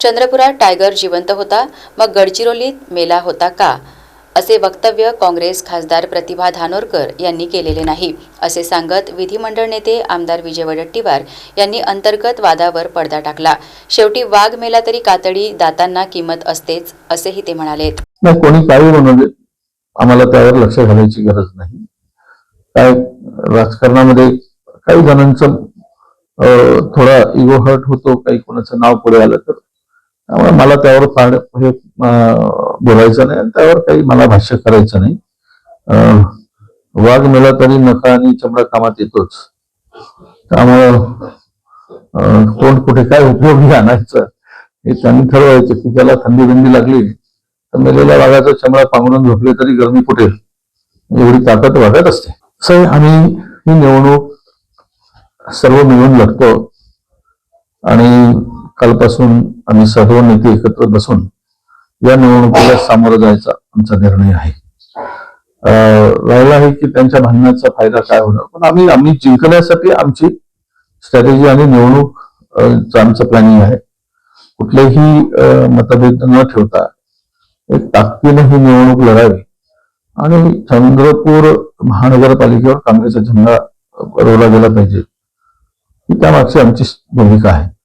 चंद्रपुरात tiger जिवंत होता मग गडचिरोलीत मेला होता का? असे वक्तव्य काँग्रेस खासदार प्रतिभा धानोरकर यांनी केलेले नाही असे सांगत विधिमंडळ नेते आमदार विजय वडट्टीवार यांनी अंतर्गत वादावर पडदा टाकला. शेवटी वाघ मेला तरी कातडी दातांना किंमत असतेच असेही ते म्हणाले. कोणी काही म्हणू आम्हाला त्यावर लक्ष घालायची गरज नाही. काय राजकारणामध्ये काही जणांचं थोडा इगो हर्ट होतो काही कोणाचं नाव पुढे आलं तर. त्यामुळे मला त्यावर फार हे अं, बोलायचं नाही आणि त्यावर काही मला भाष्य करायचं नाही. अं, वाघ मेला तरी नका आणि चमडा कामात येतोच. त्यामुळं कोण कुठे काय उपयोगी आणायचं. हे त्यांनी ठरवायचं की त्याला थंडी बिंडी लागली तर मेलेल्या वाघाचा चमडा पांघरून झोपले तरी गरमी कुठे एवढी ताकद वाघात असते. सर आम्ही ही निवडणूक सर्व मिळून लढतो. आणि कालपासून आम्ही सर्व नेते एकत्र बसून या निवडणुकीला सामोरं जायचा आमचा निर्णय आहे. राहिला आहे की त्यांच्या भांडणाचा फायदा काय होणार? पण आम्ही आम्ही जिंकण्यासाठी आमची स्ट्रॅटेजी आणि निवडणूक आमचं प्लॅनिंग आहे. कुठलेही मतभेद न ठेवता एक ताकदीने ही निवडणूक लढावी. आणि चंद्रपूर महानगरपालिकेवर काँग्रेसचा झेंडा रोवला गेला पाहिजे. त्यामागची आमची भूमिका आहे.